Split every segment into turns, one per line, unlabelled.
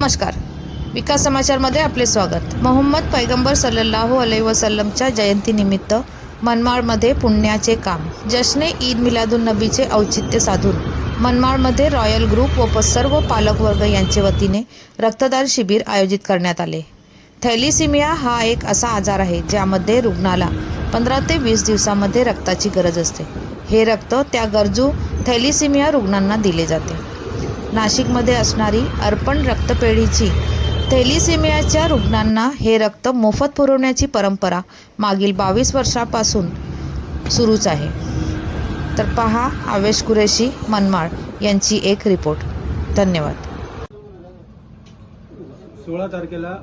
नमस्कार. विकास समाचारमध्ये आपले स्वागत. मोहम्मद पैगंबर सल्लल्लाहू अलैहि वसल्लमच्या जयंतीनिमित्त मनमाडमध्ये पुण्याचे काम. जश्ने ईद मिलादुन नबीचे औचित्य साधून मनमाडमध्ये रॉयल ग्रुप व सर्व पालकवर्ग यांचे वतीने रक्तदान शिबिर आयोजित करण्यात आले. थॅलिसिमिया हा एक असा आजार आहे ज्यामध्ये रुग्णाला पंधरा ते वीस दिवसामध्ये रक्ताची गरज असते. हे रक्त त्या गरजू थॅलिसिमिया रुग्णांना दिले जाते. नाशिकमध्ये असणारी अर्पण रक्तपेढीची थॅलिसेमियाच्या रुग्णांना हे रक्त मोफत पुरवण्याची परंपरा मागील बावीस वर्षापासून सुरूच आहे. तर पहा आवेश कुरेशी मनमाड यांची एक रिपोर्ट. धन्यवाद.
सोळा तारखेला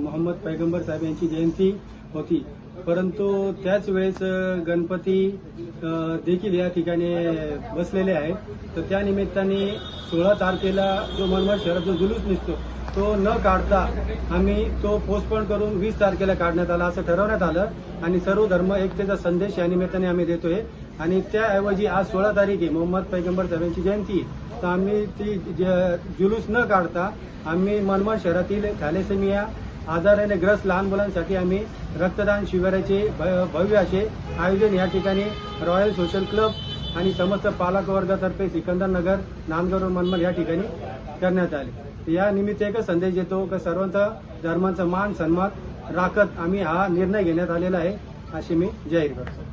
मोहम्मद पैगंबर साहेब यांची जयंती. होती. परंतु त्याच वेळेस गणपती देखील या ठिकाणी बसलेले आहेत. तर त्या निमित्ताने सोळा तारखेला जो मनमाड शहरात जो जुलूस निघतो तो न काढता आम्ही तो पोस्टपोन करून वीस तारखेला काढण्यात आला असं ठरवण्यात आलं. आणि सर्व धर्म एकतेचा संदेश या निमित्ताने आम्ही देतोय. आणि त्याऐवजी आज सोळा तारीख आहे मोहम्मद पैगंबर साहेबांची जयंती तर आम्ही ती ज- जुलूस न काढता आम्ही मनमाड शहरातील थॅलेसेमिया आजाराने ग्रस्त लहान मुलांसाठी आम्ही रक्तदान शिबिराचे भ- भव्य असे आयोजन या ठिकाणी रॉयल सोशल क्लब आणि समस्त पालकवर्गातर्फे सिकंदरनगर नांदगाव मनमाड या ठिकाणी करण्यात आले. या निमित्त एकच संदेश देतो की सर्वांचा धर्मांचा मान सन्मान राखत आम्ही हा निर्णय घेण्यात आलेला आहे अशी मी जाहीर करतो.